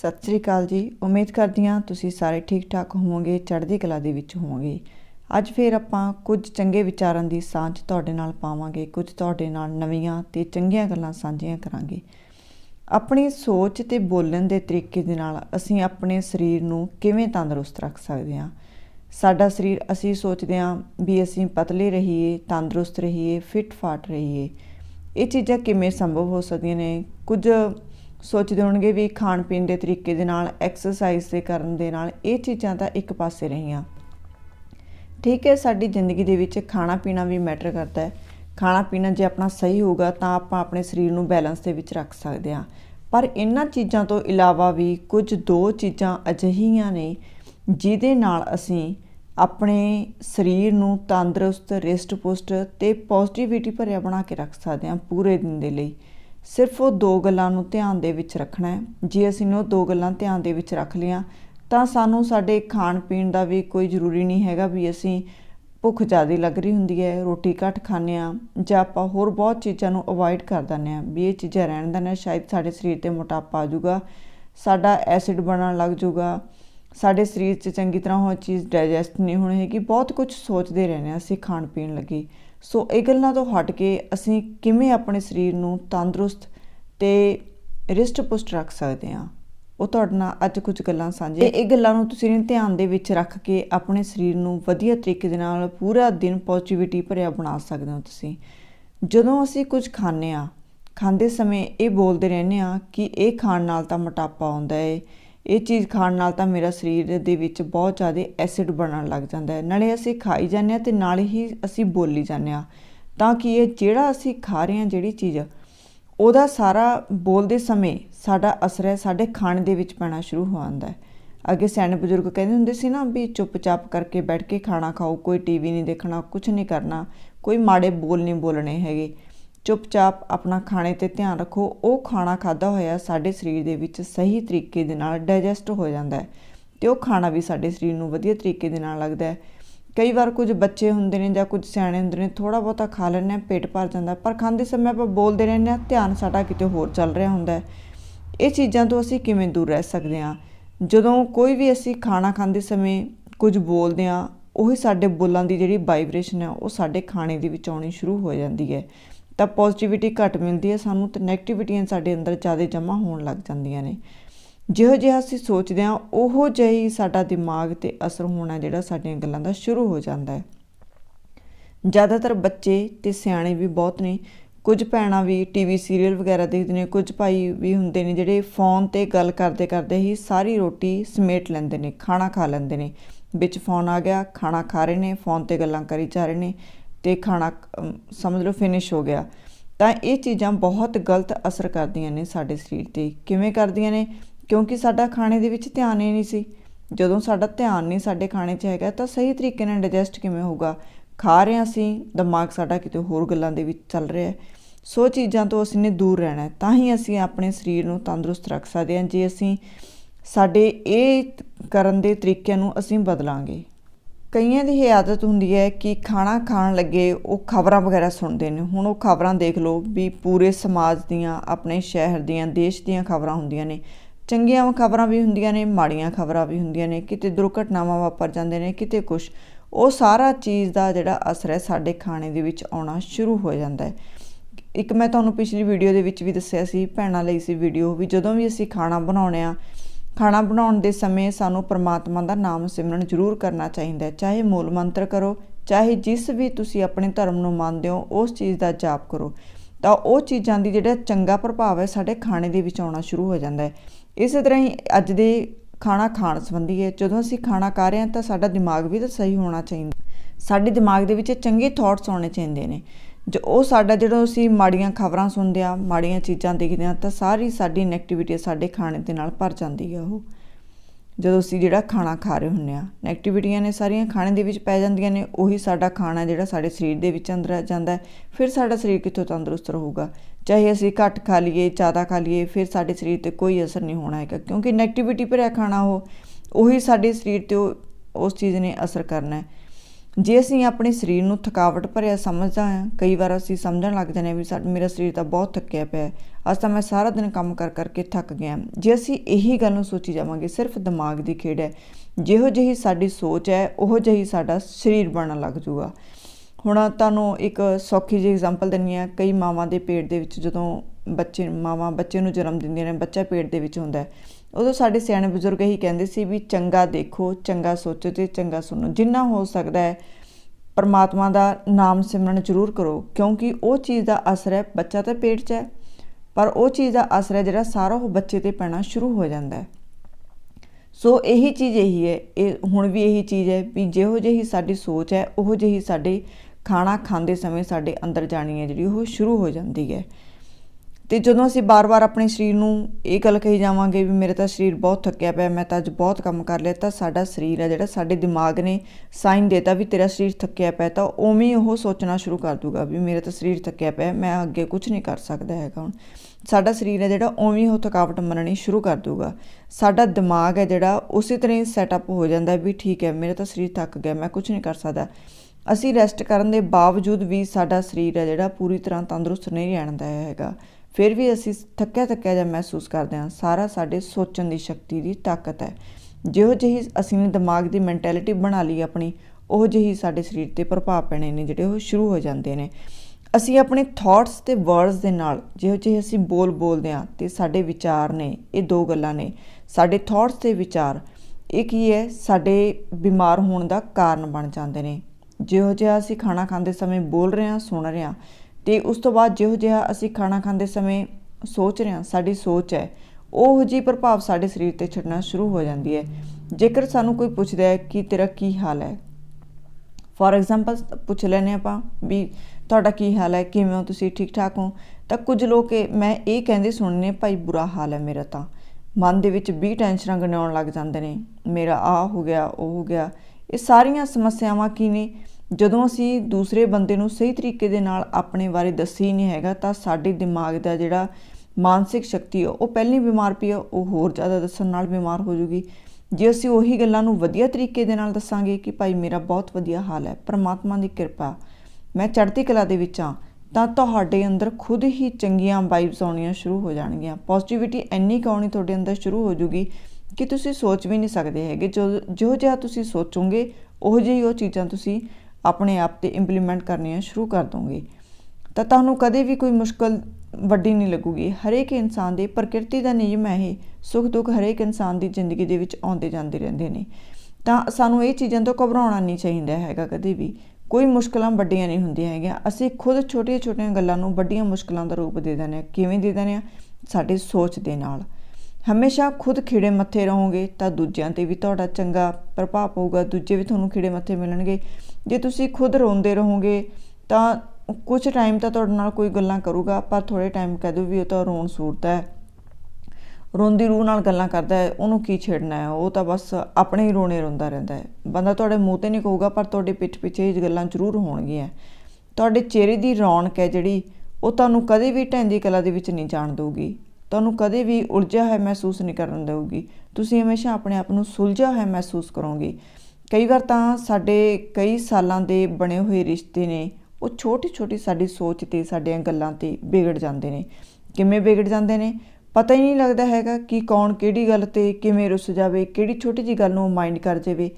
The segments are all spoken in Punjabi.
ਸਤਿ ਸ੍ਰੀ ਅਕਾਲ ਜੀ। ਉਮੀਦ ਕਰਦੀ ਹਾਂ ਤੁਸੀਂ ਸਾਰੇ ਠੀਕ ਠਾਕ ਹੋਵੋਗੇ, ਚੜ੍ਹਦੀ ਕਲਾ ਦੇ ਵਿੱਚ ਹੋਵੋਗੇ। ਅੱਜ ਫੇਰ ਆਪਾਂ ਕੁਝ ਚੰਗੇ ਵਿਚਾਰਾਂ ਦੀ ਸਾਂਝ ਤੁਹਾਡੇ ਨਾਲ ਪਾਵਾਂਗੇ, ਕੁਝ ਤੁਹਾਡੇ ਨਾਲ ਨਵੀਆਂ ਤੇ ਚੰਗੀਆਂ ਗੱਲਾਂ ਸਾਂਝੀਆਂ ਕਰਾਂਗੇ। ਆਪਣੀ ਸੋਚ ਤੇ ਬੋਲਣ ਦੇ ਤਰੀਕੇ ਦੇ ਨਾਲ ਅਸੀਂ ਆਪਣੇ ਸਰੀਰ ਨੂੰ ਕਿਵੇਂ ਤੰਦਰੁਸਤ ਰੱਖ ਸਕਦੇ ਹਾਂ? ਸਾਡਾ ਸਰੀਰ, ਅਸੀਂ ਸੋਚਦੇ ਹਾਂ ਵੀ ਅਸੀਂ ਪਤਲੇ ਰਹੀਏ, ਤੰਦਰੁਸਤ ਰਹੀਏ ਫਿਟ ਫਾਟ ਰਹੀਏ। ਇਹ ਚੀਜ਼ਾਂ ਕਿਵੇਂ ਸੰਭਵ ਹੋ ਸਕਦੀਆਂ ਨੇ? ਕੁਝ ਸੋਚਦੇ ਹੋਣਗੇ ਵੀ ਖਾਣ ਪੀਣ ਦੇ ਤਰੀਕੇ ਦੇ ਨਾਲ ਐਕਸਰਸਾਈਜ਼ ਦੇ ਕਰਨ ਦੇ ਨਾਲ ਇਹ ਚੀਜ਼ਾਂ ਤਾਂ ਇੱਕ ਪਾਸੇ ਰਹੀਆਂ। ਠੀਕ ਹੈ, ਸਾਡੀ ਜ਼ਿੰਦਗੀ ਦੇ ਵਿੱਚ ਖਾਣਾ ਪੀਣਾ ਵੀ ਮੈਟਰ ਕਰਦਾ ਹੈ। ਖਾਣਾ ਪੀਣਾ ਜੇ ਆਪਣਾ ਸਹੀ ਹੋਊਗਾ ਤਾਂ ਆਪਾਂ ਆਪਣੇ ਸਰੀਰ ਨੂੰ ਬੈਲੈਂਸ ਦੇ ਵਿੱਚ ਰੱਖ ਸਕਦੇ ਹਾਂ। ਪਰ ਇਹਨਾਂ ਚੀਜ਼ਾਂ ਤੋਂ ਇਲਾਵਾ ਵੀ ਕੁਝ ਦੋ ਚੀਜ਼ਾਂ ਅਜਿਹੀਆਂ ਨੇ ਜਿਹਦੇ ਨਾਲ ਅਸੀਂ ਆਪਣੇ ਸਰੀਰ ਨੂੰ ਤੰਦਰੁਸਤ ਰਿਸਟ ਪੁਸ਼ਟ ਤੇ ਪੋਜ਼ਿਟਿਵਿਟੀ ਭਰਿਆ ਬਣਾ ਕੇ ਰੱਖ ਸਕਦੇ ਹਾਂ ਪੂਰੇ ਦਿਨ ਦੇ ਲਈ। ਸਿਰਫ ਉਹ ਦੋ ਗੱਲਾਂ ਨੂੰ ਧਿਆਨ ਦੇ ਵਿੱਚ ਰੱਖਣਾ ਹੈ। ਜੇ ਅਸੀਂ ਉਹ ਦੋ ਗੱਲਾਂ ਧਿਆਨ ਦੇ ਵਿੱਚ ਰੱਖ ਲਈਆਂ, ਤਾਂ ਸਾਨੂੰ ਸਾਡੇ ਖਾਣ ਪੀਣ ਦਾ ਵੀ ਕੋਈ ਜ਼ਰੂਰੀ ਨਹੀਂ ਹੈਗਾ ਵੀ ਅਸੀਂ ਭੁੱਖ ਜ਼ਿਆਦਾ ਲੱਗ ਰਹੀ ਹੁੰਦੀ ਹੈ, ਰੋਟੀ ਘੱਟ ਖਾਂਦੇ ਆ ਜਾਂ ਆਪਾਂ ਹੋਰ ਬਹੁਤ ਚੀਜ਼ਾਂ ਨੂੰ ਅਵੋਇਡ ਕਰ ਦਿੰਦੇ ਆ ਵੀ ਇਹ ਚੀਜ਼ਾਂ ਰਹਿਣ ਦਿੰਦੇ ਸ਼ਾਇਦ ਸਾਡੇ ਸਰੀਰ ਤੇ ਮੋਟਾਪਾ ਆ ਜਾਊਗਾ, ਸਾਡਾ ਐਸਿਡ ਬਣਨ ਲੱਗ ਜਾਊਗਾ, ਸਾਡੇ ਸਰੀਰ 'ਚ ਚੰਗੀ ਤਰ੍ਹਾਂ ਉਹ ਚੀਜ਼ ਡਾਈਜੈਸਟ ਨਹੀਂ ਹੋਣੀ ਹੈਗੀ। ਬਹੁਤ ਕੁਝ ਸੋਚਦੇ ਰਹਿੰਦੇ ਆ ਅਸੀਂ ਖਾਣ ਪੀਣ ਲੱਗੇ। ਸੋ ਇਹ ਗੱਲਾਂ ਤੋਂ ਹਟ ਕੇ ਅਸੀਂ ਕਿਵੇਂ ਆਪਣੇ ਸਰੀਰ ਨੂੰ ਤੰਦਰੁਸਤ ਤੇ ਰਿਸ਼ਟ ਪੁਸ਼ਟ ਰੱਖ ਸਕਦੇ ਹਾਂ, ਉਹ ਤੁਹਾਡੇ ਨਾਲ ਅੱਜ ਕੁਝ ਗੱਲਾਂ ਸਾਂਝੇ ਇਹ ਗੱਲਾਂ ਨੂੰ ਤੁਸੀਂ ਧਿਆਨ ਦੇ ਵਿੱਚ ਰੱਖ ਕੇ ਆਪਣੇ ਸਰੀਰ ਨੂੰ ਵਧੀਆ ਤਰੀਕੇ ਦੇ ਨਾਲ ਪੂਰਾ ਦਿਨ ਪੋਜ਼ਿਟਿਵਿਟੀ ਭਰਿਆ ਬਣਾ ਸਕਦੇ ਹੋ ਤੁਸੀਂ। ਜਦੋਂ ਅਸੀਂ ਕੁਝ ਖਾਂਦੇ ਆ ਖਾਂਦੇ ਸਮੇਂ ਇਹ ਬੋਲਦੇ ਰਹਿੰਦੇ ਆ ਕਿ ਇਹ ਖਾਣ ਨਾਲ ਤਾਂ ਮੋਟਾਪਾ ਆਉਂਦਾ ਹੈ ਇਹ ਚੀਜ਼ ਖਾਣ ਨਾਲ ਤਾਂ ਮੇਰਾ ਸਰੀਰ ਦੇ ਵਿੱਚ ਬਹੁਤ ਜ਼ਿਆਦਾ ਐਸਿਡ ਬਣਨ ਲੱਗ ਜਾਂਦਾ ਹੈ। ਨਾਲੇ ਅਸੀਂ ਖਾਈ ਜਾਂਦੇ ਆ ਤੇ ਨਾਲ ਹੀ ਅਸੀਂ ਬੋਲੀ ਜਾਂਦੇ ਆ ਤਾਂ ਕਿ ਇਹ ਜਿਹੜਾ ਅਸੀਂ ਖਾ ਰਹੇ ਹਾਂ ਜਿਹੜੀ ਚੀਜ਼, ਉਹਦਾ ਸਾਰਾ ਬੋਲਦੇ ਸਮੇਂ ਸਾਡਾ ਅਸਰ ਹੈ, ਸਾਡੇ ਖਾਣ ਦੇ ਵਿੱਚ ਪੈਣਾ ਸ਼ੁਰੂ ਹੋ ਜਾਂਦਾ ਹੈ। ਅੱਗੇ ਸਿਆਣੇ ਬਜ਼ੁਰਗ ਕਹਿੰਦੇ ਹੁੰਦੇ ਸੀ ਨਾ ਵੀ ਚੁੱਪਚਾਪ ਕਰਕੇ ਬੈਠ ਕੇ ਖਾਣਾ ਖਾਓ, ਕੋਈ ਟੀਵੀ ਨਹੀਂ ਦੇਖਣਾ ਕੁਝ ਨਹੀਂ ਕਰਨਾ, ਕੋਈ ਮਾੜੇ ਬੋਲ ਨਹੀਂ ਬੋਲਣੇ ਹੈਗੇ। ਚੁੱਪਚਾਪ ਆਪਣਾ ਖਾਣੇ ਤੇ ਧਿਆਨ ਰੱਖੋ। ਉਹ ਖਾਣਾ ਖਾਦਾ ਹੋਇਆ ਸਾਡੇ ਸਰੀਰ ਦੇ ਵਿੱਚ ਸਹੀ ਤਰੀਕੇ ਦੇ ਨਾਲ ਡਾਈਜੈਸਟ ਹੋ ਜਾਂਦਾ ਹੈ ਤੇ ਉਹ ਖਾਣਾ ਵੀ ਸਾਡੇ ਸਰੀਰ ਨੂੰ ਵਧੀਆ ਤਰੀਕੇ ਦੇ ਨਾਲ ਲੱਗਦਾ ਹੈ। ਕਈ ਵਾਰ ਕੁਝ ਬੱਚੇ ਹੁੰਦੇ ਨੇ ਜਾਂ ਕੁਝ ਸਿਆਣੇ ਹੁੰਦੇ ਨੇ ਥੋੜਾ ਬਹੁਤਾ ਖਾ ਲੈਂਦੇ ਆ ਪੇਟ ਭਰ ਜਾਂਦਾ ਪਰ ਖਾਂਦੇ ਸਮੇਂ ਆਪਾਂ ਬੋਲਦੇ ਰਹਿੰਦੇ ਆ ਧਿਆਨ ਸਾਡਾ ਕਿਤੇ ਹੋਰ ਚੱਲ ਰਿਹਾ ਹੁੰਦਾ ਹੈ। ਇਹ ਚੀਜ਼ਾਂ ਤੋਂ ਅਸੀਂ ਕਿਵੇਂ ਦੂਰ ਰਹਿ ਸਕਦੇ ਹਾਂ? ਜਦੋਂ ਕੋਈ ਵੀ ਅਸੀਂ ਖਾਣਾ ਖਾਂਦੇ ਸਮੇਂ ਕੁਝ ਬੋਲਦੇ ਆ ਉਹੀ ਸਾਡੇ ਬੋਲਾਂ ਦੀ ਜਿਹੜੀ ਵਾਈਬ੍ਰੇਸ਼ਨ ਹੈ, ਉਹ ਸਾਡੇ ਖਾਣੇ ਦੇ ਵਿੱਚ ਆਉਣੀ ਸ਼ੁਰੂ ਹੋ ਜਾਂਦੀ ਹੈ। ਤਾਂ ਪੋਜ਼ਿਟਿਵਿਟੀ ਘੱਟ ਮਿਲਦੀ ਹੈ ਸਾਨੂੰ ਤੇ ਨੈਗੇਟਿਵਿਟੀਆਂ ਸਾਡੇ ਅੰਦਰ ਜ਼ਿਆਦਾ ਜਮ੍ਹਾਂ ਹੋਣ ਲੱਗ ਜਾਂਦੀਆਂ ਨੇ। ਜਿਹੋ ਜਿਹਾ ਅਸੀਂ ਸੋਚਦੇ ਹਾਂ, ਉਹੋ ਜਿਹਾ ਹੀ ਸਾਡਾ ਦਿਮਾਗ ਤੇ ਅਸਰ ਹੋਣਾ ਜਿਹੜਾ ਸਾਡੀਆਂ ਗੱਲਾਂ ਦਾ ਸ਼ੁਰੂ ਹੋ ਜਾਂਦਾ ਹੈ। ਜ਼ਿਆਦਾਤਰ ਬੱਚੇ ਤੇ ਸਿਆਣੇ ਵੀ ਬਹੁਤ ਨੇ। ਕੁਝ ਭੈਣਾਂ ਵੀ ਟੀਵੀ ਸੀਰੀਅਲ ਵਗੈਰਾ ਦੇਖਦੇ ਨੇ, ਕੁਝ ਭਾਈ ਵੀ ਹੁੰਦੇ ਨੇ ਜਿਹੜੇ ਫੋਨ ਤੇ ਗੱਲ ਕਰਦੇ ਕਰਦੇ ਹੀ ਸਾਰੀ ਰੋਟੀ ਸਮੇਟ ਲੈਂਦੇ ਨੇ, ਖਾਣਾ ਖਾ ਲੈਂਦੇ ਨੇ। ਵਿੱਚ ਫੋਨ ਆ ਗਿਆ, ਖਾਣਾ ਖਾ ਰਹੇ ਨੇ ਫੋਨ ਤੇ ਗੱਲਾਂ ਕਰੀ ਜਾ ਰਹੇ ਨੇ। ਤੇ ਖਾਣਾ ਸਮਝ ਲਓ ਫਿਨਿਸ਼ ਹੋ ਗਿਆ, ਤਾਂ ਇਹ ਚੀਜ਼ਾਂ ਬਹੁਤ ਗਲਤ ਅਸਰ ਕਰਦੀਆਂ ਨੇ ਸਾਡੇ ਸਰੀਰ ਤੇ। ਕਿਵੇਂ ਕਰਦੀਆਂ ਨੇ? ਕਿਉਂਕਿ ਸਾਡਾ ਖਾਣੇ ਦੇ ਵਿੱਚ ਧਿਆਨ ਹੀ ਨਹੀਂ ਸੀ। ਜਦੋਂ ਸਾਡਾ ਧਿਆਨ ਨਹੀਂ ਸਾਡੇ ਖਾਣੇ 'ਚ ਹੈਗਾ, ਤਾਂ ਸਹੀ ਤਰੀਕੇ ਨਾਲ ਡਾਈਜੈਸਟ ਕਿਵੇਂ ਹੋਊਗਾ? ਖਾ ਰਹੇ ਅਸੀਂ, ਦਿਮਾਗ ਸਾਡਾ ਕਿਤੇ ਹੋਰ ਗੱਲਾਂ ਦੇ ਵਿੱਚ ਚੱਲ ਰਿਹਾ ਹੈ। ਸੋ ਚੀਜ਼ਾਂ ਤੋਂ ਅਸੀਂ ਨੇ ਦੂਰ ਰਹਿਣਾ ਹੈ। ਤਾਂ ਹੀ ਅਸੀਂ ਆਪਣੇ ਸਰੀਰ ਨੂੰ ਤੰਦਰੁਸਤ ਰੱਖ ਸਕਦੇ ਹਾਂ। ਜੇ ਅਸੀਂ ਸਾਡੇ ਇਹ ਕਰਨ ਦੇ ਤਰੀਕਿਆਂ ਨੂੰ ਅਸੀਂ ਬਦਲਾਂਗੇ। ਕਈਆਂ ਦੀ ਇਹ ਆਦਤ ਹੁੰਦੀ ਹੈ ਕਿ ਖਾਣਾ ਖਾਣ ਲੱਗੇ ਉਹ ਖਬਰਾਂ ਵਗੈਰਾ ਸੁਣਦੇ ਨੇ। ਹੁਣ ਉਹ ਖਬਰਾਂ ਦੇਖ ਲਓ ਵੀ ਪੂਰੇ ਸਮਾਜ ਦੀਆਂ, ਆਪਣੇ ਸ਼ਹਿਰ ਦੀਆਂ, ਦੇਸ਼ ਦੀਆਂ ਖਬਰਾਂ ਹੁੰਦੀਆਂ ਨੇ। ਚੰਗੀਆਂ ਖਬਰਾਂ ਵੀ ਹੁੰਦੀਆਂ ਨੇ, ਮਾੜੀਆਂ ਖਬਰਾਂ ਵੀ ਹੁੰਦੀਆਂ ਨੇ। ਕਿਤੇ ਦੁਰਘਟਨਾਵਾਂ ਵਾਪਰ ਜਾਂਦੇ ਨੇ, ਕਿਤੇ ਕੁਝ ਉਹ ਸਾਰਾ ਚੀਜ਼ ਦਾ ਜਿਹੜਾ ਅਸਰ ਹੈ ਸਾਡੇ ਖਾਣੇ ਦੇ ਵਿੱਚ ਆਉਣਾ ਸ਼ੁਰੂ ਹੋ ਜਾਂਦਾ ਹੈ। ਇੱਕ ਮੈਂ ਤੁਹਾਨੂੰ ਪਿਛਲੀ ਵੀਡੀਓ ਦੇ ਵਿੱਚ ਵੀ ਦੱਸਿਆ ਸੀ, ਭੈਣਾਂ ਲਈ ਸੀ ਵੀਡੀਓ ਵੀ ਜਦੋਂ ਵੀ ਅਸੀਂ ਖਾਣਾ ਬਣਾਉਣੇ ਆ ਖਾਣਾ ਬਣਾਉਣ ਦੇ ਸਮੇਂ ਸਾਨੂੰ ਪ੍ਰਮਾਤਮਾ ਦਾ ਨਾਮ ਸਿਮਰਨ ਜ਼ਰੂਰ ਕਰਨਾ ਚਾਹੀਦਾ ਹੈ। ਚਾਹੇ ਮੂਲ ਮੰਤਰ ਕਰੋ, ਚਾਹੇ ਜਿਸ ਵੀ ਤੁਸੀਂ ਆਪਣੇ ਧਰਮ ਨੂੰ ਮੰਨਦੇ ਹੋ, ਉਸ ਚੀਜ਼ ਦਾ ਜਾਪ ਕਰੋ। ਤਾਂ ਉਹ ਚੀਜ਼ਾਂ ਦੀ ਜਿਹੜਾ ਚੰਗਾ ਪ੍ਰਭਾਵ ਹੈ, ਸਾਡੇ ਖਾਣੇ ਦੇ ਵਿੱਚ ਆਉਣਾ ਸ਼ੁਰੂ ਹੋ ਜਾਂਦਾ ਹੈ। ਇਸੇ ਤਰ੍ਹਾਂ ਹੀ ਅੱਜ ਦੇ ਖਾਣਾ ਖਾਣ ਸੰਬੰਧੀ ਹੈ। ਜਦੋਂ ਅਸੀਂ ਖਾਣਾ ਖਾ ਰਹੇ ਹਾਂ ਤਾਂ ਸਾਡਾ ਦਿਮਾਗ ਵੀ ਤਾਂ ਸਹੀ ਹੋਣਾ ਚਾਹੀਦਾ ਸਾਡੇ ਦਿਮਾਗ ਦੇ ਵਿੱਚ ਚੰਗੇ ਥਾਟਸ ਆਉਣੇ ਚਾਹੀਦੇ ਨੇ। ਜੋ ਉਹ ਸਾਡਾ ਜਿਹੜਾ ਅਸੀਂ ਮਾੜੀਆਂ ਖਬਰਾਂ ਸੁਣਦੇ ਆ ਮਾੜੀਆਂ ਚੀਜ਼ਾਂ ਦੇਖਦੇ ਆ ਤਾਂ ਸਾਰੀ ਸਾਡੀ ਨੈਗੇਟਿਵਿਟੀ ਸਾਡੇ ਖਾਣੇ ਦੇ ਨਾਲ ਭਰ ਜਾਂਦੀ ਆ ਉਹ। ਜਦੋਂ ਅਸੀਂ ਜਿਹੜਾ ਖਾਣਾ ਖਾ ਰਹੇ ਹੁੰਨੇ ਆ ਨੈਗੇਟਿਵਿਟੀਆਂ ਨੇ ਸਾਰੀਆਂ ਖਾਣੇ ਦੇ ਵਿੱਚ ਪੈ ਜਾਂਦੀਆਂ ਨੇ, ਉਹੀ ਸਾਡਾ ਖਾਣਾ ਜਿਹੜਾ ਸਾਡੇ ਸਰੀਰ ਦੇ ਵਿੱਚ ਅੰਦਰ ਜਾਂਦਾ ਫਿਰ ਸਾਡਾ ਸਰੀਰ ਕਿੱਥੋਂ ਤੰਦਰੁਸਤ ਰਹੂਗਾ? ਚਾਹੇ ਅਸੀਂ ਘੱਟ ਖਾ ਲਈਏ, ਜ਼ਿਆਦਾ ਖਾ ਲਈਏ, ਫਿਰ ਸਾਡੇ ਸਰੀਰ ਤੇ ਕੋਈ ਅਸਰ ਨਹੀਂ ਹੋਣਾ ਹੈਗਾ, ਕਿਉਂਕਿ ਨੈਗੇਟਿਵਿਟੀ ਭਰਿਆ ਖਾਣਾ ਉਹ, ਉਹੀ ਸਾਡੇ ਸਰੀਰ ਤੇ ਉਸ ਚੀਜ਼ ਨੇ ਅਸਰ ਕਰਨਾ ਹੈ। ਜੇ ਅਸੀਂ ਆਪਣੇ ਸਰੀਰ ਨੂੰ ਥਕਾਵਟ ਭਰਿਆ ਸਮਝਦਾ ਹਾਂ, ਕਈ ਵਾਰ ਅਸੀਂ ਸਮਝਣ ਲੱਗ ਜਾਂਦੇ ਹਾਂ ਵੀ ਸਾਡਾ, ਮੇਰਾ ਸਰੀਰ ਤਾਂ ਬਹੁਤ ਥੱਕਿਆ ਪਿਆ ਹੈ, ਅੱਜ ਤਾਂ ਮੈਂ ਸਾਰਾ ਦਿਨ ਕੰਮ ਕਰ ਕਰਕੇ ਥੱਕ ਗਿਆ ਜੇ ਅਸੀਂ ਇਹੀ ਗੱਲ ਨੂੰ ਸੋਚੀ ਜਾਵਾਂਗੇ, ਸਿਰਫ ਦਿਮਾਗ ਦੀ ਖੇਡ ਹੈ। ਜਿਹੋ ਜਿਹੀ ਸਾਡੀ ਸੋਚ ਹੈ, ਉਹੋ ਜਿਹੀ ਸਾਡਾ ਸਰੀਰ ਬਣਨ ਲੱਗ ਜੂਗਾ। ਹੁਣ ਤੁਹਾਨੂੰ ਇੱਕ ਸੌਖੀ ਜਿਹੀ ਐਗਜ਼ਾਮਪਲ ਦਿੰਨੀ ਆ ਕਈ ਮਾਵਾਂ ਦੇ ਪੇਟ ਦੇ ਵਿੱਚ ਜਦੋਂ ਬੱਚੇ, ਮਾਵਾਂ ਬੱਚੇ ਨੂੰ ਜਨਮ ਦਿੰਦੀਆਂ ਨੇ, ਬੱਚਾ ਪੇਟ ਦੇ ਵਿੱਚ ਹੁੰਦਾ ਹੈ ਉਦੋਂ ਸਾਡੇ ਸਿਆਣੇ ਬਜ਼ੁਰਗ ਇਹੀ ਕਹਿੰਦੇ ਸੀ ਵੀ ਚੰਗਾ ਦੇਖੋ, ਚੰਗਾ ਸੋਚੋ ਤੇ ਚੰਗਾ ਸੁਣੋ। ਜਿੰਨਾ ਹੋ ਸਕਦਾ ਹੈ, ਪਰਮਾਤਮਾ ਦਾ ਨਾਮ ਸਿਮਰਨ ਜ਼ਰੂਰ ਕਰੋ, ਕਿਉਂਕਿ ਉਹ ਚੀਜ਼ ਦਾ ਅਸਰ ਹੈ, ਬੱਚਾ ਤਾਂ ਪੇਟ 'ਚ ਹੈ, ਪਰ ਉਹ ਚੀਜ਼ ਦਾ ਅਸਰ ਹੈ ਜਿਹੜਾ ਸਾਰਾ ਉਹ ਬੱਚੇ ਤੇ ਪੈਣਾ ਸ਼ੁਰੂ ਹੋ ਜਾਂਦਾ ਹੈ। ਸੋ ਇਹੀ ਚੀਜ਼ ਇਹੀ ਹੈ, ਇਹ ਹੁਣ ਵੀ ਇਹੀ ਚੀਜ਼ ਹੈ ਵੀ ਜਿਹੋ ਜਿਹੀ ਸਾਡੀ ਸੋਚ ਹੈ, ਉਹੋ ਜਿਹੀ ਸਾਡੇ ਖਾਣਾ ਖਾਂਦੇ ਸਮੇਂ ਸਾਡੇ ਅੰਦਰ ਜਾਣੀ ਹੈ ਜਿਹੜੀ ਉਹ ਸ਼ੁਰੂ ਹੋ ਜਾਂਦੀ ਹੈ। ਤੇ ਜਦੋਂ ਅਸੀਂ ਬਾਰ-ਬਾਰ ਆਪਣੇ ਸਰੀਰ ਨੂੰ ਇਹ ਗੱਲ ਕਹੀ ਜਾਵਾਂਗੇ ਵੀ ਮੇਰੇ ਤਾਂ ਸਰੀਰ ਬਹੁਤ ਥੱਕਿਆ ਪਿਆ, ਮੈਂ ਤਾਂ ਅੱਜ ਬਹੁਤ ਕੰਮ ਕਰ ਲਿਆ, ਤਾਂ ਸਾਡਾ ਸਰੀਰ ਹੈ ਜਿਹੜਾ ਸਾਡੇ ਦਿਮਾਗ ਨੇ ਸਾਈਨ ਦੇਤਾ ਵੀ ਤੇਰਾ ਸਰੀਰ ਥੱਕਿਆ ਪਿਆ, ਤਾਂ ਉਵੇਂ ਉਹ ਸੋਚਣਾ ਸ਼ੁਰੂ ਕਰ ਦੂਗਾ ਵੀ ਮੇਰੇ ਤਾਂ ਸਰੀਰ ਥੱਕਿਆ ਪਿਆ, ਮੈਂ ਅੱਗੇ ਕੁਝ ਨਹੀਂ ਕਰ ਸਕਦਾ ਹੈਗਾ ਹੁਣ। ਸਾਡਾ ਸਰੀਰ ਹੈ ਜਿਹੜਾ ਉਵੇਂ ਉਹ ਥਕਾਵਟ ਮੰਨਣੀ ਸ਼ੁਰੂ ਕਰ ਦੂਗਾ। ਸਾਡਾ ਦਿਮਾਗ ਹੈ ਜਿਹੜਾ ਉਸੇ ਤਰ੍ਹਾਂ ਹੀ ਸੈਟਅਪ ਹੋ ਜਾਂਦਾ ਵੀ ਠੀਕ ਹੈ, ਮੇਰਾ ਤਾਂ ਸਰੀਰ ਥੱਕ ਗਿਆ, ਮੈਂ ਕੁਝ ਨਹੀਂ ਕਰ ਸਕਦਾ। ਅਸੀਂ ਰੈਸਟ ਕਰਨ ਦੇ ਬਾਵਜੂਦ ਵੀ ਸਾਡਾ ਸਰੀਰ ਹੈ ਜਿਹੜਾ ਪੂਰੀ ਤਰ੍ਹਾਂ ਤੰਦਰੁਸਤ ਨਹੀਂ ਰਹਿੰਦਾ ਹੈਗਾ। ਫਿਰ ਵੀ ਅਸੀਂ ਥੱਕਿਆ ਥੱਕਿਆ ਜਿਹਾ ਮਹਿਸੂਸ ਕਰਦੇ ਹਾਂ। ਸਾਰਾ ਸਾਡੇ ਸੋਚਣ ਦੀ ਸ਼ਕਤੀ ਦੀ ਤਾਕਤ ਹੈ। ਜਿਹੋ ਜਿਹੀ ਅਸੀਂ ਨੇ ਦਿਮਾਗ ਦੀ ਮੈਂਟੈਲਿਟੀ ਬਣਾ ਲਈ ਆਪਣੀ, ਉਹ ਜਿਹੀ ਸਾਡੇ ਸਰੀਰ ਤੇ ਪ੍ਰਭਾਵ ਪੈਣੇ ਨੇ ਜਿਹੜੇ ਉਹ ਸ਼ੁਰੂ ਹੋ ਜਾਂਦੇ ਨੇ। ਅਸੀਂ ਆਪਣੇ ਥਾਟਸ ਤੇ ਵਰਡਸ ਦੇ ਨਾਲ ਜਿਹੋ ਜਿਹੇ ਅਸੀਂ ਬੋਲ ਬੋਲਦੇ ਹਾਂ ਤੇ ਸਾਡੇ ਵਿਚਾਰ ਨੇ, ਇਹ ਦੋ ਗੱਲਾਂ ਨੇ। ਸਾਡੇ ਥਾਟਸ ਤੇ ਵਿਚਾਰ, ਇਹ ਕੀ ਹੈ? ਸਾਡੇ ਬਿਮਾਰ ਹੋਣ ਦਾ ਕਾਰਨ ਬਣ ਜਾਂਦੇ ਨੇ। ਜਿਹੋ ਜਿਹਾ ਅਸੀਂ ਖਾਣਾ ਖਾਂਦੇ ਸਮੇਂ ਬੋਲ ਰਹੇ ਹਾਂ, ਸੁਣ ਰਹੇ ਹਾਂ ਤੇ ਉਸ ਤੋਂ ਬਾਅਦ ਜਿਹੋ ਜਿਹਾ ਅਸੀਂ ਖਾਣਾ ਖਾਂਦੇ ਸਮੇਂ ਸੋਚ ਰਹੇ ਹਾਂ, ਸਾਡੀ ਸੋਚ ਹੈ, ਉਹੋ ਜੀ ਪ੍ਰਭਾਵ ਸਾਡੇ ਸਰੀਰ ਤੇ ਛੱਡਣਾ ਸ਼ੁਰੂ ਹੋ ਜਾਂਦੀ ਹੈ। ਜੇਕਰ ਸਾਨੂੰ ਕੋਈ ਪੁੱਛਦਾ ਹੈ ਕਿ ਤੇਰਾ ਕੀ ਹਾਲ ਹੈ ਫੋਰ ਐਗਜ਼ਾਮਪਲ ਪੁੱਛ ਲੈਨੇ ਆਪਾਂ ਵੀ ਤੁਹਾਡਾ ਕੀ ਹਾਲ ਹੈ, ਕਿਵੇਂ ਹੋ, ਤੁਸੀਂ ਠੀਕ ਠਾਕ ਹੋ? ਤਾਂ ਕੁਝ ਲੋਕ ਮੈਂ ਇਹ ਕਹਿੰਦੇ ਸੁਣਨੇ ਭਾਈ ਬੁਰਾ ਹਾਲ ਹੈ ਮੇਰਾ ਤਾਂ। ਮਨ ਦੇ ਵਿੱਚ 20 ਟੈਨਸ਼ਨਾਂ ਗਣਾਉਣ ਲੱਗ ਜਾਂਦੇ ਨੇ, ਮੇਰਾ ਆ ਹੋ ਗਿਆ, ਉਹ ਹੋ ਗਿਆ। ਇਹ ਸਾਰੀਆਂ ਸਮੱਸਿਆਵਾਂ ਕੀ ਨੇ? ਜਦੋਂ ਅਸੀਂ ਦੂਸਰੇ ਬੰਦੇ ਨੂੰ ਸਹੀ ਤਰੀਕੇ ਦੇ ਨਾਲ ਆਪਣੇ ਬਾਰੇ ਦੱਸੀ ਨਹੀਂ ਹੈਗਾ, ਤਾਂ ਸਾਡੇ ਦਿਮਾਗ ਦਾ ਜਿਹੜਾ ਮਾਨਸਿਕ ਸ਼ਕਤੀ ਉਹ ਪਹਿਲੀ ਬਿਮਾਰ ਪਈ ਉਹ ਹੋਰ ਜ਼ਿਆਦਾ ਦੱਸਣ ਨਾਲ ਬਿਮਾਰ ਹੋ ਜੂਗੀ। ਜੇ ਅਸੀਂ ਉਹੀ ਗੱਲਾਂ ਨੂੰ ਵਧੀਆ ਤਰੀਕੇ ਦੇ ਨਾਲ ਦੱਸਾਂਗੇ ਕਿ ਭਾਈ ਮੇਰਾ ਬਹੁਤ ਵਧੀਆ ਹਾਲ ਹੈ, ਪਰਮਾਤਮਾ ਦੀ ਕਿਰਪਾ, ਮੈਂ ਚੜ੍ਹਦੀ ਕਲਾ ਦੇ ਵਿੱਚ ਆ ਤਾਂ ਤੁਹਾਡੇ ਅੰਦਰ ਖੁਦ ਹੀ ਚੰਗੀਆਂ ਵਾਈਬਸ ਆਉਣੀਆਂ ਸ਼ੁਰੂ ਹੋ ਜਾਣਗੀਆਂ। ਪੋਜ਼ਿਟਿਵਿਟੀ ਇੰਨੀ ਕਾਉਣੀ ਤੁਹਾਡੇ ਅੰਦਰ ਸ਼ੁਰੂ ਹੋ ਜੂਗੀ ਕਿ ਤੁਸੀਂ ਸੋਚ ਵੀ ਨਹੀਂ ਸਕਦੇ ਹੈਗੇ। ਜੋ ਜੋ ਜਿਹਾ ਤੁਸੀਂ ਸੋਚੋਗੇ, ਉਹ ਜਿਹੀ ਉਹ ਚੀਜ਼ਾਂ ਤੁਸੀਂ ਆਪਣੇ ਆਪ ਤੇ ਇੰਪਲੀਮੈਂਟ ਕਰਨੀਆਂ ਸ਼ੁਰੂ ਕਰ ਦੋਗੇ ਤਾਂ ਤੁਹਾਨੂੰ ਕਦੇ ਵੀ ਕੋਈ ਮੁਸ਼ਕਲ ਵੱਡੀ ਨਹੀਂ ਲੱਗੂਗੀ। ਹਰੇਕ ਇਨਸਾਨ ਦੇ ਪ੍ਰਕਿਰਤੀ ਦਾ ਨਿਯਮ ਹੈ ਇਹ ਸੁੱਖ ਦੁੱਖ ਹਰੇਕ ਇਨਸਾਨ ਦੀ ਜ਼ਿੰਦਗੀ ਦੇ ਵਿੱਚ ਆਉਂਦੇ ਜਾਂਦੇ ਰਹਿੰਦੇ ਨੇ। ਤਾਂ ਸਾਨੂੰ ਇਹ ਚੀਜ਼ਾਂ ਤੋਂ ਘਬਰਾਉਣਾ ਨਹੀਂ ਚਾਹੀਦਾ ਹੈਗਾ ਕਦੇ ਵੀ। ਕੋਈ ਮੁਸ਼ਕਲਾਂ ਵੱਡੀਆਂ ਨਹੀਂ ਹੁੰਦੀਆਂ ਹੈਗੀਆਂ। ਅਸੀਂ ਖੁਦ ਛੋਟੀਆਂ-ਛੋਟੀਆਂ ਗੱਲਾਂ ਨੂੰ ਵੱਡੀਆਂ ਮੁਸ਼ਕਲਾਂ ਦਾ ਰੂਪ ਦੇ ਦਿੰਦੇ ਹਾਂ। ਕਿਵੇਂ ਦੇ ਦਿੰਦੇ ਹਾਂ? ਸਾਡੇ ਸੋਚ ਦੇ ਨਾਲ। ਹਮੇਸ਼ਾ ਖੁਦ ਖਿੜੇ ਮੱਥੇ ਰਹੋਗੇ ਤਾਂ ਦੂਜਿਆਂ ਤੇ ਵੀ ਤੁਹਾਡਾ ਚੰਗਾ ਪ੍ਰਭਾਵ ਪਊਗਾ, ਦੂਜੇ ਵੀ ਤੁਹਾਨੂੰ ਖਿੜੇ ਮੱਥੇ ਮਿਲਣਗੇ। ਜੇ ਤੁਸੀਂ ਖੁਦ ਰੋਂਦੇ ਰਹੋਗੇ ਤਾਂ ਕੁਝ ਟਾਈਮ ਤਾਂ ਤੁਹਾਡੇ ਨਾਲ ਕੋਈ ਗੱਲਾਂ ਕਰੂਗਾ, ਪਰ ਥੋੜੇ ਟਾਈਮ ਕਹਿ ਦੋ ਵੀ ਉਹ ਤਾਂ ਰੋਣ ਸੂਰਦਾ ਹੈ। ਰੋਂਦੀ ਰੂਹ ਨਾਲ ਗੱਲਾਂ ਕਰਦਾ ਹੈ, ਉਹਨੂੰ ਕੀ ਛੇੜਨਾ ਹੈ? ਉਹ ਤਾਂ ਬਸ ਆਪਣੇ ਹੀ ਰੋਣੇ ਰੋਂਦਾ ਰਹਿੰਦਾ ਹੈ। ਬੰਦਾ ਤੁਹਾਡੇ ਮੂੰਹ ਤੇ ਨਹੀਂ ਕਹੂਗਾ, ਪਰ ਤੁਹਾਡੇ ਪਿੱਠ ਪਿੱਛੇ ਇਹ ਗੱਲਾਂ ਜ਼ਰੂਰ ਹੋਣਗੀਆਂ। ਤੁਹਾਡੇ ਚਿਹਰੇ ਦੀ ਰੌਣਕ ਹੈ ਜਿਹੜੀ, ਉਹ ਤੁਹਾਨੂੰ ਕਦੇ ਵੀ ਢੈਂਦੀ ਕਲਾ ਦੇ ਵਿੱਚ ਨਹੀਂ ਜਾਣ ਦੇਊਗੀ। ਤੁਹਾਨੂੰ ਕਦੇ ਵੀ ਉਲਝਿਆ ਹੋਇਆ ਮਹਿਸੂਸ ਨਹੀਂ ਕਰਨ ਦੇਊਗੀ। ਤੁਸੀਂ ਹਮੇਸ਼ਾ ਆਪਣੇ ਆਪ ਨੂੰ ਸੁਲਝਿਆ ਹੋਇਆ ਮਹਿਸੂਸ ਕਰੋਗੇ। ਕਈ ਵਾਰ ਤਾਂ ਸਾਡੇ ਕਈ ਸਾਲਾਂ ਦੇ ਬਣੇ ਹੋਏ ਰਿਸ਼ਤੇ ਨੇ, ਉਹ ਛੋਟੀ ਛੋਟੀ ਸਾਡੀ ਸੋਚ ਤੇ, ਸਾਡੀਆਂ ਗੱਲਾਂ ਤੇ ਵਿਗੜ ਜਾਂਦੇ ਨੇ। ਕਿਵੇਂ ਵਿਗੜ ਜਾਂਦੇ ਨੇ? ਪਤਾ ਹੀ ਨਹੀਂ ਲੱਗਦਾ ਹੈਗਾ ਕਿ ਕੌਣ ਕਿਹੜੀ ਗੱਲ ਤੇ ਕਿਵੇਂ ਰੁੱਸ ਜਾਵੇ, ਕਿਹੜੀ ਛੋਟੀ ਜੀ ਗੱਲ ਨੂੰ ਮਾਈਂਡ ਕਰ ਜਾਵੇ।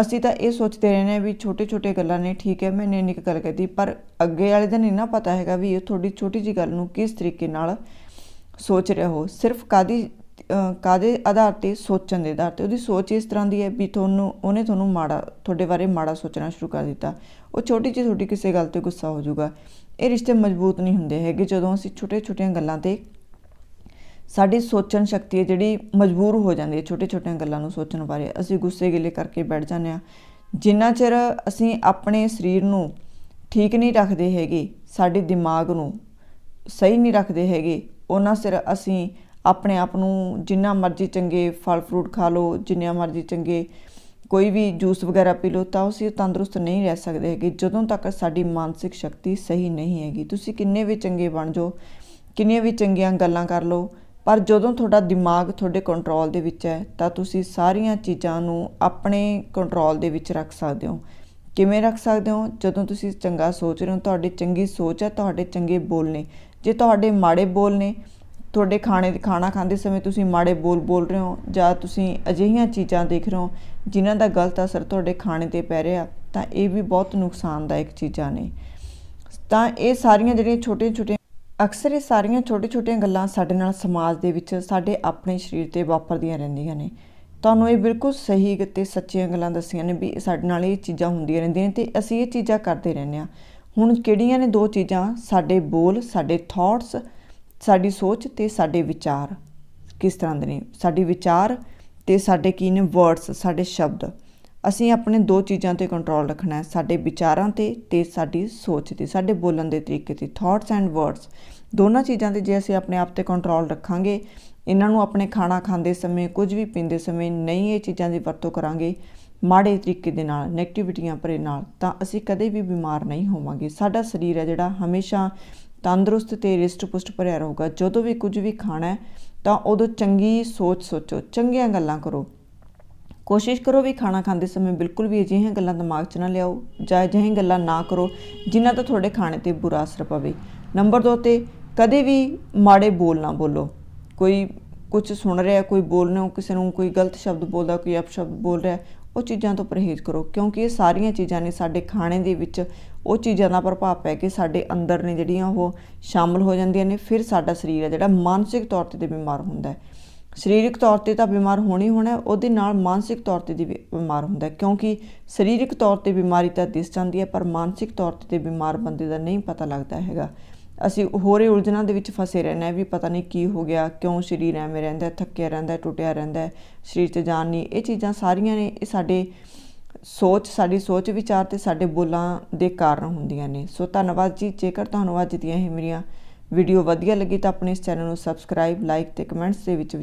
ਅਸੀਂ ਤਾਂ ਇਹ ਸੋਚਦੇ ਰਹਿੰਦੇ ਆ ਵੀ ਛੋਟੇ ਛੋਟੇ ਗੱਲਾਂ ਨੇ, ਠੀਕ ਹੈ ਮੈਂ ਇੰਨੀ ਗੱਲ ਕਹਤੀ ਪਰ ਅੱਗੇ ਵਾਲੇ ਦਾ ਨਹੀਂ ਨਾ ਪਤਾ ਹੈਗਾ ਵੀ ਇਹ ਤੁਹਾਡੀ ਛੋਟੀ ਜੀ ਗੱਲ ਨੂੰ ਕਿਸ ਤਰੀਕੇ ਨਾਲ ਸੋਚ ਰਿਹਾ ਹੋ? ਸਿਰਫ ਕਾਦੀ ਕਾਦੇ ਆਧਾਰ ਤੇ ਸੋਚਣ ਦੇ ਆਧਾਰ ਤੇ? ਉਹਦੀ ਸੋਚ ਇਸ ਤਰ੍ਹਾਂ ਦੀ ਹੈ ਵੀ ਤੁਹਾਨੂੰ, ਉਹਨੇ ਤੁਹਾਨੂੰ ਮਾੜਾ, ਤੁਹਾਡੇ ਬਾਰੇ ਮਾੜਾ ਸੋਚਣਾ ਸ਼ੁਰੂ ਕਰ ਦਿੱਤਾ। ਉਹ ਛੋਟੀ ਜਿਹੀ ਛੋਟੀ ਕਿਸੇ ਗੱਲ ਤੇ ਗੁੱਸਾ ਹੋ ਜਾਊਗਾ। ਇਹ ਰਿਸ਼ਤੇ ਮਜ਼ਬੂਤ ਨਹੀਂ ਹੁੰਦੇ ਹੈਗੇ। ਜਦੋਂ ਅਸੀਂ ਛੋਟੇ-ਛੋਟੀਆਂ ਗੱਲਾਂ ਤੇ ਸਾਡੀ ਸੋਚਣ ਸ਼ਕਤੀ ਹੈ ਜਿਹੜੀ ਮਜਬੂਰ ਹੋ ਜਾਂਦੀ ਹੈ ਛੋਟੇ-ਛੋਟੀਆਂ ਗੱਲਾਂ ਨੂੰ ਸੋਚਣ ਬਾਰੇ, ਅਸੀਂ ਗੁੱਸੇ ਗਿਲੇ ਕਰਕੇ ਬੈਠ ਜਾਂਦੇ ਆ ਜਿੰਨਾ ਚਿਰ ਅਸੀਂ ਆਪਣੇ ਸਰੀਰ ਨੂੰ ਠੀਕ ਨਹੀਂ ਰੱਖਦੇ ਹੈਗੇ, ਸਾਡੇ ਦਿਮਾਗ ਨੂੰ ਸਹੀ ਨਹੀਂ ਰੱਖਦੇ ਹੈਗੇ ਉਹਨਾਂ ਸਿਰ ਅਸੀਂ ਆਪਣੇ ਆਪ ਨੂੰ ਜਿੰਨਾ ਮਰਜ਼ੀ ਚੰਗੇ ਫਲ ਫਰੂਟ ਖਾ ਲਓ ਜਿੰਨਾ ਮਰਜ਼ੀ ਚੰਗੇ ਕੋਈ ਵੀ ਜੂਸ ਵਗੈਰਾ ਪੀ ਲਓ, ਤਾਂ ਅਸੀਂ ਤੰਦਰੁਸਤ ਨਹੀਂ ਰਹਿ ਸਕਦੇ ਹੈਗੇ। ਜਦੋਂ ਤੱਕ ਸਾਡੀ ਮਾਨਸਿਕ ਸ਼ਕਤੀ ਸਹੀ ਨਹੀਂ ਹੈਗੀ, ਤੁਸੀਂ ਕਿੰਨੇ ਵੀ ਚੰਗੇ ਬਣ ਜਾਓ, ਕਿੰਨੀਆਂ ਵੀ ਚੰਗੀਆਂ ਗੱਲਾਂ ਕਰ ਲਓ, ਪਰ ਜਦੋਂ ਤੁਹਾਡਾ ਦਿਮਾਗ ਤੁਹਾਡੇ ਕੰਟਰੋਲ ਦੇ ਵਿੱਚ ਹੈ, ਤਾਂ ਤੁਸੀਂ ਸਾਰੀਆਂ ਚੀਜ਼ਾਂ ਨੂੰ ਆਪਣੇ ਕੰਟਰੋਲ ਦੇ ਵਿੱਚ ਰੱਖ ਸਕਦੇ ਹੋ। ਕਿਵੇਂ ਰੱਖ ਸਕਦੇ ਹੋ? ਜਦੋਂ ਤੁਸੀਂ ਚੰਗਾ ਸੋਚ ਰਹੇ ਹੋ, ਤੁਹਾਡੀ ਚੰਗੀ ਸੋਚ ਹੈ, ਤੁਹਾਡੇ ਚੰਗੇ ਬੋਲ ਨੇ ਜੇ ਤੁਹਾਡੇ ਮਾੜੇ ਬੋਲ ਨੇ, ਤੁਹਾਡੇ ਖਾਣੇ, ਖਾਣਾ ਖਾਂਦੇ ਸਮੇਂ ਤੁਸੀਂ ਮਾੜੇ ਬੋਲ ਬੋਲ ਰਹੇ ਹੋ ਜਾਂ ਤੁਸੀਂ ਅਜਿਹੀਆਂ ਚੀਜ਼ਾਂ ਦੇਖ ਰਹੇ ਹੋ ਜਿਨ੍ਹਾਂ ਦਾ ਗਲਤ ਅਸਰ ਤੁਹਾਡੇ ਖਾਣੇ ਤੇ ਪੈ ਰਿਹਾ, ਤਾਂ ਇਹ ਵੀ ਬਹੁਤ ਨੁਕਸਾਨਦਾਇਕ ਚੀਜ਼ਾਂ ਨੇ। ਤਾਂ ਇਹ ਸਾਰੀਆਂ ਜਿਹੜੀਆਂ ਛੋਟੀਆਂ ਛੋਟੀਆਂ, ਅਕਸਰ ਇਹ ਸਾਰੀਆਂ ਛੋਟੀਆਂ ਛੋਟੀਆਂ ਗੱਲਾਂ ਸਾਡੇ ਨਾਲ ਸਮਾਜ ਦੇ ਵਿੱਚ ਸਾਡੇ ਆਪਣੇ ਸਰੀਰ ਤੇ ਵਾਪਰਦੀਆਂ ਰਹਿੰਦੀਆਂ ਨੇ। ਤੁਹਾਨੂੰ ਇਹ ਬਿਲਕੁਲ ਸਹੀ ਤੇ ਸੱਚੀਆਂ ਗੱਲਾਂ ਦੱਸੀਆਂ ਨੇ ਵੀ ਸਾਡੇ ਨਾਲ ਇਹ ਚੀਜ਼ਾਂ ਹੁੰਦੀਆਂ ਰਹਿੰਦੀਆਂ ਨੇ ਤੇ ਅਸੀਂ ਇਹ ਚੀਜ਼ਾਂ ਕਰਦੇ ਰਹਿੰਦੇ ਹਾਂ। ਹੁਣ ਕਿਹੜੀਆਂ ਨੇ ਦੋ ਚੀਜ਼ਾਂ? ਸਾਡੇ ਬੋਲ, ਸਾਡੇ ਥਾਟਸ ਸਾਡੀ ਸੋਚ ਤੇ ਸਾਡੇ ਵਿਚਾਰ। ਕਿਸ ਤਰ੍ਹਾਂ ਦੇ ਨੇ? ਸਾਡੇ ਵਿਚਾਰ ਤੇ ਸਾਡੇ ਕੀ ਨੇ? ਵਰਡਸ ਸਾਡੇ ਸ਼ਬਦ। ਅਸੀਂ ਆਪਣੇ ਦੋ ਚੀਜ਼ਾਂ ਤੇ ਕੰਟਰੋਲ ਰੱਖਣਾ ਹੈ, ਸਾਡੇ ਵਿਚਾਰਾਂ ਤੇ ਤੇ ਸਾਡੀ ਸੋਚ ਤੇ, ਸਾਡੇ ਬੋਲਣ ਦੇ ਤਰੀਕੇ ਤੇ ਥਾਟਸ ਐਂਡ ਵਰਡਸ ਦੋਨਾਂ ਚੀਜ਼ਾਂ ਤੇ ਜੇ ਅਸੀਂ ਆਪਣੇ ਆਪ ਤੇ ਕੰਟਰੋਲ ਰੱਖਾਂਗੇ, ਇਹਨਾਂ ਨੂੰ ਆਪਣੇ ਖਾਣਾ ਖਾਂਦੇ ਸਮੇਂ, ਕੁਝ ਵੀ ਪੀਂਦੇ ਸਮੇਂ ਨਹੀਂ ਇਹ ਚੀਜ਼ਾਂ ਦੀ ਵਰਤੋਂ ਕਰਾਂਗੇ ਮਾੜੇ ਤਰੀਕੇ ਦੇ ਨਾਲ ਨੈਗੇਟਿਵਿਟੀਆਂ ਭਰੇ ਨਾਲ, ਤਾਂ ਅਸੀਂ ਕਦੇ ਵੀ ਬਿਮਾਰ ਨਹੀਂ ਹੋਵਾਂਗੇ। ਸਾਡਾ ਸਰੀਰ ਹੈ ਜਿਹੜਾ ਹਮੇਸ਼ਾ ਤੰਦਰੁਸਤ ਤੇ ਰਿਸ਼ਟ-ਪੁਸ਼ਟ ਭਰਿਆ ਰਹੂਗਾ। ਜਦੋਂ ਵੀ ਕੁਝ ਵੀ ਖਾਣਾ ਹੈ, ਤਾਂ ਉਦੋਂ ਚੰਗੀ ਸੋਚ ਸੋਚੋ, ਚੰਗੀਆਂ ਗੱਲਾਂ ਕਰੋ। ਕੋਸ਼ਿਸ਼ ਕਰੋ ਵੀ ਖਾਣਾ ਖਾਂਦੇ ਸਮੇਂ ਬਿਲਕੁਲ ਵੀ ਅਜਿਹੀਆਂ ਗੱਲਾਂ ਦਿਮਾਗ 'ਚ ਨਾ ਲਿਆਓ, ਜਾਂ ਅਜਿਹੀਆਂ ਗੱਲਾਂ ਨਾ ਕਰੋ, ਜਿਨ੍ਹਾਂ ਤੋਂ ਤੁਹਾਡੇ ਖਾਣੇ ਤੇ ਬੁਰਾ ਅਸਰ ਪਵੇ। ਨੰਬਰ 2 ਤੇ, ਕਦੇ ਵੀ ਮਾੜੇ ਬੋਲ ਨਾ ਬੋਲੋ। ਕੋਈ ਕੁਝ ਸੁਣ ਰਿਹਾ, ਕੋਈ ਬੋਲ ਰਿਹਾ, ਕਿਸੇ ਨੂੰ ਕੋਈ ਗਲਤ ਸ਼ਬਦ ਬੋਲਦਾ, ਕੋਈ ਅਪਸ਼ਬਦ ਬੋਲ ਰਿਹਾ ਉਹ ਚੀਜ਼ਾਂ ਤੋਂ ਪਰਹੇਜ਼ ਕਰੋ, ਕਿਉਂਕਿ ਇਹ ਸਾਰੀਆਂ ਚੀਜ਼ਾਂ ਨੇ ਸਾਡੇ ਖਾਣੇ ਦੇ ਵਿੱਚ, ਉਹ ਚੀਜ਼ਾਂ ਦਾ ਪ੍ਰਭਾਵ ਪੈ ਕੇ ਸਾਡੇ ਅੰਦਰ ਨੇ ਜਿਹੜੀਆਂ ਉਹ ਸ਼ਾਮਲ ਹੋ ਜਾਂਦੀਆਂ ਨੇ, ਫਿਰ ਸਾਡਾ ਸਰੀਰ ਹੈ ਜਿਹੜਾ ਮਾਨਸਿਕ ਤੌਰ ਤੇ ਬਿਮਾਰ ਹੁੰਦਾ ਹੈ। ਸਰੀਰਕ ਤੌਰ ਤੇ ਤਾਂ ਬਿਮਾਰ ਹੋਣੀ ਹੋਣਾ ਉਹਦੇ ਨਾਲ ਮਾਨਸਿਕ ਤੌਰ ਤੇ ਵੀ ਬਿਮਾਰ ਹੁੰਦਾ ਕਿਉਂਕਿ ਸਰੀਰਕ ਤੌਰ ਤੇ ਬਿਮਾਰੀ ਤਾਂ ਦਿਸ ਜਾਂਦੀ ਹੈ, ਪਰ ਮਾਨਸਿਕ ਤੌਰ ਤੇ ਬਿਮਾਰ ਬੰਦੇ ਦਾ ਨਹੀਂ ਪਤਾ ਲੱਗਦਾ ਹੈਗਾ। ਅਸੀਂ ਹੋਰੇ ਉਲਝਣਾਂ ਦੇ ਵਿੱਚ ਫਸੇ ਰਹਿੰਦੇ ਵੀ ਪਤਾ ਨਹੀਂ ਕੀ ਹੋ ਗਿਆ, ਕਿਉਂ ਸਰੀਰ ਐਵੇਂ ਰਹਿੰਦਾ ਥੱਕਿਆ ਰਹਿੰਦਾ ਟੁੱਟਿਆ ਰਹਿੰਦਾ ਸਰੀਰ 'ਚ ਜਾਨ ਨਹੀਂ। ਇਹ ਚੀਜ਼ਾਂ ਸਾਰੀਆਂ ਨੇ, ਇਹ ਸਾਡੇ ਸੋਚ, ਸਾਡੀ ਸੋਚ ਵਿਚਾਰ ਤੇ ਸਾਡੇ ਬੋਲਾਂ ਦੇ ਕਾਰਨ ਹੁੰਦੀਆਂ ਨੇ। ਸੋ ਧੰਨਵਾਦ ਜੀ, ਜੇਕਰ ਤੁਹਾਨੂੰ ਅੱਜ ਦੀਆਂ ਇਹ ਮੇਰੀਆਂ ਵੀਡੀਓ ਵਧੀਆ ਲੱਗੀ ਤਾਂ ਆਪਣੇ ਇਸ ਚੈਨਲ ਨੂੰ ਸਬਸਕ੍ਰਾਈਬ ਲਾਈਕ ਤੇ ਕਮੈਂਟਸ ਦੇ ਵਿੱਚ